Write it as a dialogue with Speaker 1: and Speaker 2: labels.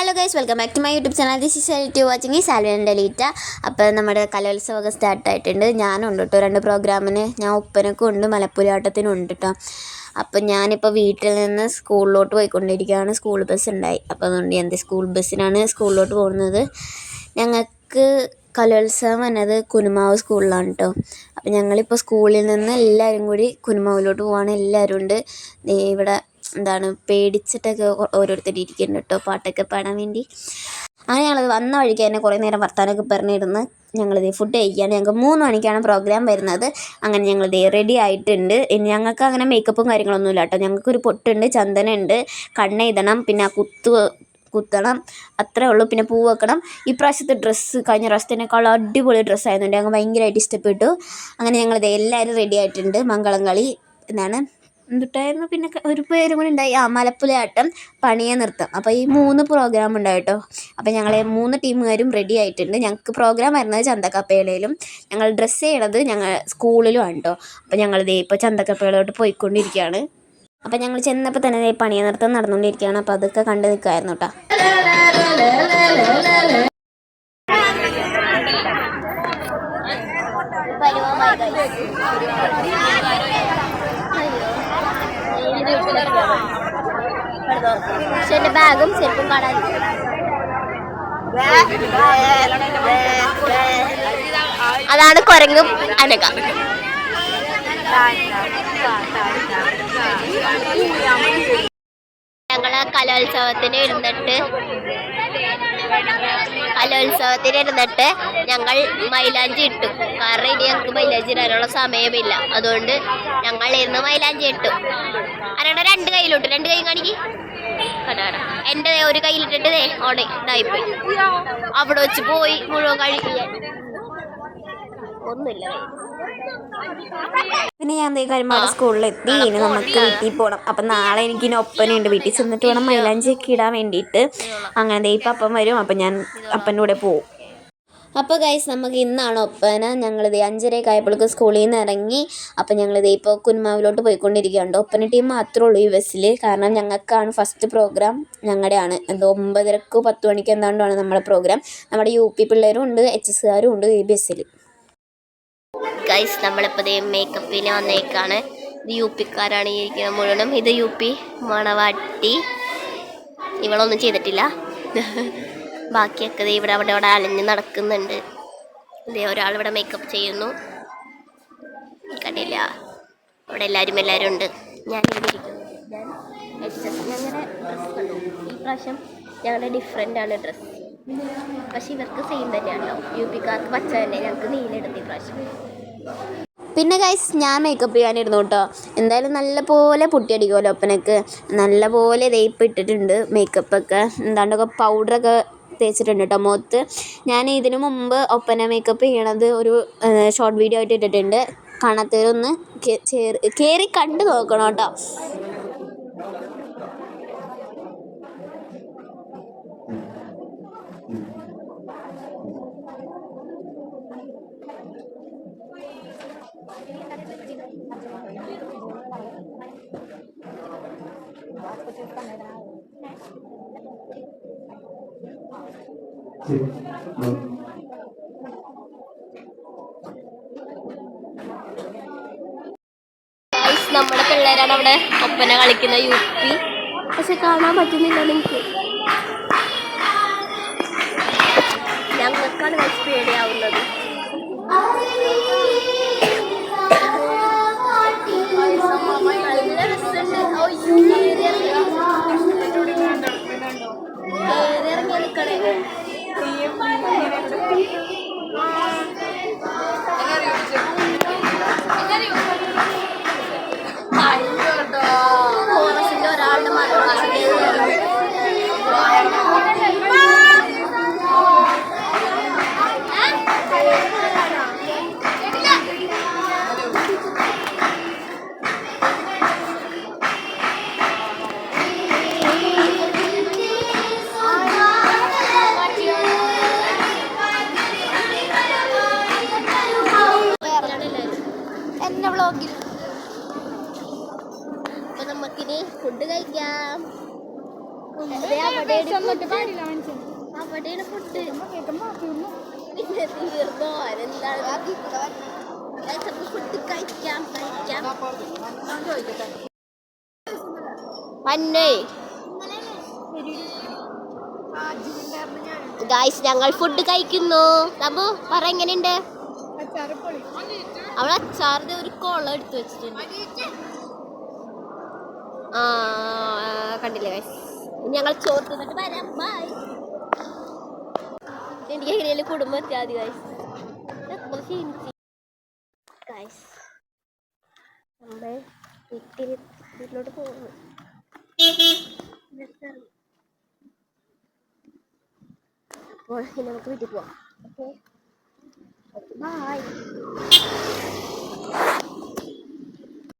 Speaker 1: Hello guys welcome back to my YouTube channel this is to watching ഈ സാൽവൻ ഡലീറ്റ അപ്പോൾ നമ്മുടെ കലോത്സവമൊക്കെ സ്റ്റാർട്ടായിട്ടുണ്ട് ഞാനുണ്ട് കേട്ടോ രണ്ട് പ്രോഗ്രാമിന് ഞാൻ ഒപ്പനക്കും ഉണ്ട് മലപ്പുലിയാട്ടത്തിനും ഉണ്ട് കേട്ടോ അപ്പം ഞാനിപ്പോൾ വീട്ടിൽ നിന്ന് സ്കൂളിലോട്ട് പോയിക്കൊണ്ടിരിക്കുകയാണ്. സ്കൂൾ ബസ് ഉണ്ടായി. അപ്പോൾ അതുകൊണ്ട് എന്ത് സ്കൂൾ ബസ്സിനാണ് സ്കൂളിലോട്ട് പോകുന്നത്. ഞങ്ങൾക്ക് കലോത്സവം എന്നത് കുനുമാവ് സ്കൂളിലാണ് കേട്ടോ അപ്പം ഞങ്ങളിപ്പോൾ സ്കൂളിൽ നിന്ന് എല്ലാവരും കൂടി കുനുമാവിലോട്ട് പോവാണ്. എല്ലാവരും ഉണ്ട്. ഇവിടെ എന്താണ് പേടിച്ചിട്ടൊക്കെ ഓരോരുത്തർ ഇരിക്കുന്നുണ്ട് കേട്ടോ. പാട്ടൊക്കെ പാടാൻ വേണ്ടി. അങ്ങനെ ഞങ്ങളത് വന്ന വഴിക്ക് തന്നെ കുറേ നേരം വർത്താനമൊക്കെ പറഞ്ഞിരുന്ന്. ഞങ്ങളിത് ഫുഡ് കഴിക്കുകയാണ് ഞങ്ങൾക്ക് മൂന്ന് മണിക്കാണ് പ്രോഗ്രാം വരുന്നത്. അങ്ങനെ ഞങ്ങളിത് റെഡി ആയിട്ടുണ്ട്. ഇനി ഞങ്ങൾക്ക് അങ്ങനെ മേക്കപ്പും കാര്യങ്ങളൊന്നുമില്ല കേട്ടോ. ഞങ്ങൾക്കൊരു പൊട്ടുണ്ട് ചന്ദനമുണ്ട് കണ്ണെഴുതണം പിന്നെ ആ കുത്ത് കുത്തണം അത്രേ ഉള്ളൂ. പിന്നെ പൂ വെക്കണം. ഈ പ്രാവശ്യത്തെ ഡ്രസ്സ് കഴിഞ്ഞ പ്രാവശ്യത്തിനേക്കാൾ അടിപൊളി ഡ്രസ്സായിരുന്നു ഞങ്ങൾക്ക് ഭയങ്കരമായിട്ട് ഇഷ്ടപ്പെട്ടു. അങ്ങനെ ഞങ്ങളിത് എല്ലാവരും റെഡി ആയിട്ടുണ്ട്. മംഗളം കളി എന്താണ് എന്തുട്ടായിരുന്നു? പിന്നെ ഒരു പേരും കൂടി ഉണ്ടായി. ആ മലപ്പുലയാട്ടം പണിയ നൃത്തം. അപ്പോൾ ഈ മൂന്ന് പ്രോഗ്രാം ഉണ്ടായി കേട്ടോ അപ്പോൾ ഞങ്ങളെ മൂന്ന് ടീമുകാരും റെഡി ആയിട്ടുണ്ട്. ഞങ്ങൾക്ക് പ്രോഗ്രാം വരുന്നത് ചന്തക്കപ്പേളയിലും ഞങ്ങൾ ഡ്രസ്സ് ചെയ്യണത് ഞങ്ങൾ സ്കൂളിലും ആണ് കേട്ടോ അപ്പോൾ ഞങ്ങൾ ദേ ഇപ്പോൾ ചന്തക്കപ്പേളയോട്ട് പോയിക്കൊണ്ടിരിക്കുകയാണ് അപ്പം ഞങ്ങൾ ചെന്നപ്പോൾ തന്നെ പണിയ നൃത്തം നടന്നുകൊണ്ടിരിക്കുകയാണ് അപ്പോൾ അതൊക്കെ കണ്ടു നിൽക്കുമായിരുന്നു കേട്ടോ പക്ഷെ എന്റെ ബാഗും ചെരുപ്പും കാണാൻ. അതാണ് കുരങ്ങും അനക കലോത്സവത്തിന് ഇരുന്നിട്ട്. കലോത്സവത്തിന് ഇരുന്നിട്ട് ഞങ്ങൾ മൈലാഞ്ചി ഇട്ടു. കാരണം ഇനി ഞങ്ങൾക്ക് മൈലാഞ്ചി ഇടാനുള്ള സമയമില്ല. അതുകൊണ്ട് ഞങ്ങൾ ഇരുന്ന് മൈലാഞ്ചി ഇട്ടു. അരണ്ട രണ്ട് കയ്യിലിട്ടു? രണ്ട് കൈ കാണിക്കി. എന്റെ ഒരു കയ്യിലിട്ടിട്ട് ഓടെ ഇതായിപ്പോയി. അവിടെ വെച്ച് പോയി മുഴുവൻ കഴിക്കാൻ ഒന്നുമില്ല. പിന്നെ ഞാൻ ദേ സ്കൂളിൽ സ്കൂളിലെത്തി. ഇനി നമുക്ക് വീട്ടിൽ പോകണം അപ്പം നാളെ എനിക്ക് ഇനി ഒപ്പനയുണ്ട്. വീട്ടിൽ ചെന്നിട്ട് വേണം മൈലാഞ്ചിയൊക്കെ ഇടാൻ വേണ്ടിയിട്ട്. അങ്ങനെ ദേ ഇപ്പം അപ്പം വരും. അപ്പം ഞാൻ അപ്പന്റെ കൂടെ പോവും. അപ്പോൾ ഗൈസ് നമുക്ക് ഇന്നാണ് ഒപ്പന. ഞങ്ങളിത് അഞ്ചരയൊക്കെ ആയപ്പോഴേക്ക് സ്കൂളിൽ നിന്ന് ഇറങ്ങി. അപ്പോൾ ഞങ്ങളിത് ഇപ്പോൾ കുന്മാവിലോട്ട് പോയിക്കൊണ്ടിരിക്കുകയുണ്ട് ഒപ്പന ടീം മാത്രമേ ഉള്ളൂ ഈ ബസ്സിൽ. കാരണം ഞങ്ങൾക്കാണ് ഫസ്റ്റ് പ്രോഗ്രാം ഞങ്ങളുടെയാണ്. എന്തോ ഒമ്പതരക്ക് പത്ത് മണിക്ക് എന്താണ്ടാണ് നമ്മുടെ പ്രോഗ്രാം നമ്മുടെ യു പി പിള്ളേരും ഉണ്ട് എച്ച് എസ്സുകാരും ഉണ്ട് ഈ ബസ്സിൽ. ഗൈസ് നമ്മളിപ്പോൾ ദേ മേക്കപ്പിന് വന്നേക്കാണ്. ഇത് യു പിക്കാരാണ് ഇരിക്കുന്നത് മുഴുവനും. ഇത് യു പി മണവാട്ടി. ഇവളൊന്നും ചെയ്തിട്ടില്ല. ബാക്കിയൊക്കെ ഇവിടെ അവിടെ അവിടെ അലഞ്ഞ് നടക്കുന്നുണ്ട്. ഇതേ ഒരാൾ ഇവിടെ മേക്കപ്പ് ചെയ്യുന്നു. കണ്ടില്ല. അവിടെ എല്ലാവരും എല്ലാവരും ഉണ്ട്. ഞാൻ ഇവിടെ ഇരിക്കുന്നു. ഞാൻ ഞങ്ങളുടെ ഡ്രസ്സ് കണ്ടു. ഈ പ്രാവശ്യം ഞങ്ങളുടെ ഡിഫറെന്റ് ആണ് ഡ്രസ്സ് പക്ഷെ ഇവർക്ക് സെയിം തന്നെയാണ് കേട്ടോ യു പിക്കാർക്ക് പച്ച തന്നെ. ഞങ്ങൾക്ക് നീലെടുത്ത് ഈ പ്രാവശ്യം. പിന്നെ ഗൈസ് ഞാൻ മേക്കപ്പ് ചെയ്യാനിരുന്നു കേട്ടോ. എന്തായാലും നല്ലപോലെ പൊട്ടിയടിക്കുമല്ലോ ഒപ്പനക്ക് നല്ല പോലെ തേപ്പ് ഇട്ടിട്ടുണ്ട് മേക്കപ്പൊക്കെ എന്താണ്ടൊക്കെ പൗഡറൊക്കെ തേച്ചിട്ടുണ്ട് കേട്ടോ മുഖത്ത്. ഞാൻ ഇതിനു മുമ്പ് ഒപ്പന മേക്കപ്പ് ചെയ്യണത് ഒരു ഷോർട്ട് വീഡിയോ ആയിട്ട് ഇട്ടിട്ടുണ്ട്. കാണാത്തവരൊന്ന് കയറി കണ്ടു നോക്കണം കേട്ടോ. നമ്മുടെ പിള്ളേരാണ് അവിടെ ഒപ്പന കളിക്കുന്ന യു പി. പക്ഷെ കാണാൻ പറ്റുന്നില്ല നിങ്ങൾക്ക് ഞങ്ങൾക്കാണ് പേടിയാവുന്നത്. കേറി ഇറങ്ങി നിൽക്കണേ വ്ളോഗിൽ അപ്പൊ
Speaker 2: നമുക്കിനി ഫുഡ് കഴിക്കാം. ഗായ്സ് ഞങ്ങൾ ഫുഡ് കഴിക്കുന്നു. തമ്പു പറ എങ്ങനെയുണ്ട്? അവൾ അച്ചാറിന്റെ ഒരു കൊള എടുത്തു വെച്ചിട്ടുണ്ട്. ആ കണ്ടില്ലേ ഞങ്ങൾ ചോറ് വരാം. ബൈ എനിക്ക് എങ്ങനെയാലും കുടുംബം എത്തിയാൽ ഗൈസ് ഗൈസ് നമ്മൾ വീട്ടിൽ വീട്ടിലോട്ട് പോകുന്നു അപ്പോൾ നമുക്ക് വീട്ടിൽ പോവാം. Okay bye